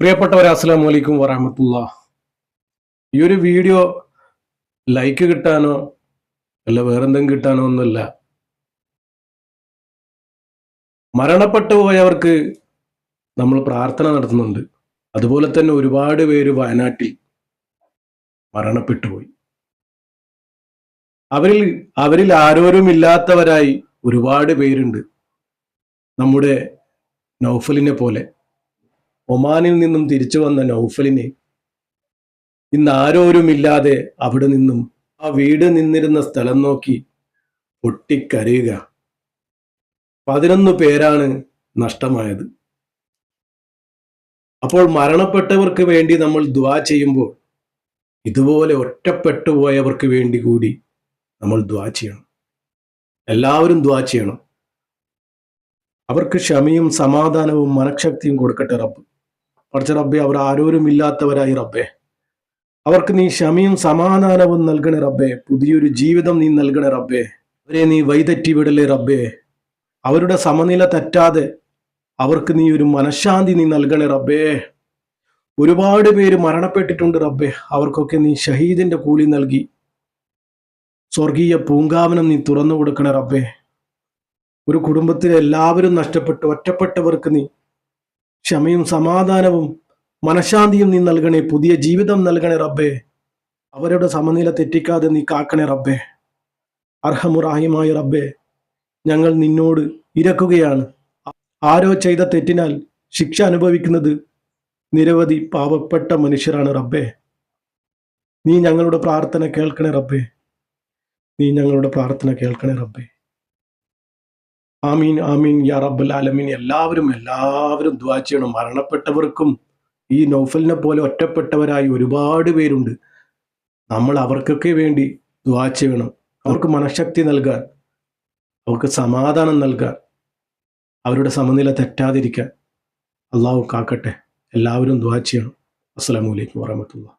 പ്രിയപ്പെട്ടവരെ അസ്സാം വലൈക്കും വറഹമത്തുള്ള. ഈ ഒരു വീഡിയോ ലൈക്ക് കിട്ടാനോ അല്ല വേറെന്തെങ്കിലും കിട്ടാനോ ഒന്നുമല്ല. മരണപ്പെട്ടു പോയവർക്ക് നമ്മൾ പ്രാർത്ഥന നടത്തുന്നുണ്ട്. അതുപോലെ തന്നെ ഒരുപാട് പേര് വയനാട്ടിൽ മരണപ്പെട്ടുപോയി അവരിൽ അവരിൽ ആരോരുമില്ലാത്തവരായി ഒരുപാട് പേരുണ്ട്. നമ്മുടെ നൗഫലിനെ പോലെ. ഒമാനിൽ നിന്നും തിരിച്ചു വന്ന നൗഫലിന് ഇന്ന് ആരോരുമില്ലാതെ അവിടെ നിന്നും ആ വീട് നിന്നിരുന്ന സ്ഥലം നോക്കി പൊട്ടിക്കരയുക. പതിനൊന്ന് പേരാണ് നഷ്ടമായത്. അപ്പോൾ മരണപ്പെട്ടവർക്ക് വേണ്ടി നമ്മൾ ദ്വാ ചെയ്യുമ്പോൾ ഇതുപോലെ ഒറ്റപ്പെട്ടു പോയവർക്ക് വേണ്ടി കൂടി നമ്മൾ ദ്വാ ചെയ്യണം. എല്ലാവരും ദ്വാ ചെയ്യണം. അവർക്ക് ക്ഷമയും സമാധാനവും മനഃശക്തിയും കൊടുക്കട്ടെ റബ്ബ്. പഠിച്ച റബ്ബെ അവർ ആരോരും ഇല്ലാത്തവരായി റബ്ബെ. അവർക്ക് നീ ക്ഷമയും സമാധാനവും നൽകണേ റബ്ബെ. പുതിയൊരു ജീവിതം നീ നൽകണേ റബ്ബെ. അവരെ നീ വൈതെറ്റി വിടലേ റബ്ബെ. അവരുടെ സമനില തെറ്റാതെ അവർക്ക് നീ ഒരു മനഃശാന്തി നീ നൽകണേ റബ്ബേ. ഒരുപാട് പേര് മരണപ്പെട്ടിട്ടുണ്ട് റബ്ബെ. അവർക്കൊക്കെ നീ ഷഹീദിന്റെ കൂലി നൽകി. സ്വർഗീയ പൂങ്കാവനം നീ തുറന്നു കൊടുക്കണേ റബ്ബെ. ഒരു കുടുംബത്തിലെ എല്ലാവരും നഷ്ടപ്പെട്ടു ഒറ്റപ്പെട്ടവർക്ക് നീ ക്ഷമയും സമാധാനവും മനഃശാന്തിയും നീ നൽകണേ. പുതിയ ജീവിതം നൽകണേ റബ്ബേ. അവരുടെ സമനില തെറ്റിക്കാതെ നീ കാക്കണേ റബ്ബേ. അർഹമുറാഹിമായ റബ്ബേ ഞങ്ങൾ നിന്നോട് ഇരക്കുകയാണ്. ആരോ ചെയ്ത തെറ്റിനാൽ ശിക്ഷ അനുഭവിക്കുന്നത് നിരവധി പാവപ്പെട്ട മനുഷ്യരാണ് റബ്ബേ. നീ ഞങ്ങളുടെ പ്രാർത്ഥന കേൾക്കണേ റബ്ബേ. നീ ഞങ്ങളുടെ പ്രാർത്ഥന കേൾക്കണേ റബ്ബേ. ആമീൻ ആമീൻ യാ റബ്ബുൽ ആലമീൻ. എല്ലാവരും എല്ലാവരും ദ്വാ ചെയ്യണം. മരണപ്പെട്ടവർക്കും ഈ നൗഫലിനെ പോലെ ഒറ്റപ്പെട്ടവരായി ഒരുപാട് പേരുണ്ട്. നമ്മൾ അവർക്കൊക്കെ വേണ്ടി ദ്വാ ചെയ്യണം. അവർക്ക് മനഃശക്തി നൽകാൻ അവർക്ക് സമാധാനം നൽകാൻ അവരുടെ സമനില തെറ്റാതിരിക്കാൻ അള്ളാഹു കാക്കട്ടെ. എല്ലാവരും ദ്വാ ചെയ്യണം. അസ്സലാമു അലൈക്കും വറഹമത്തുള്ള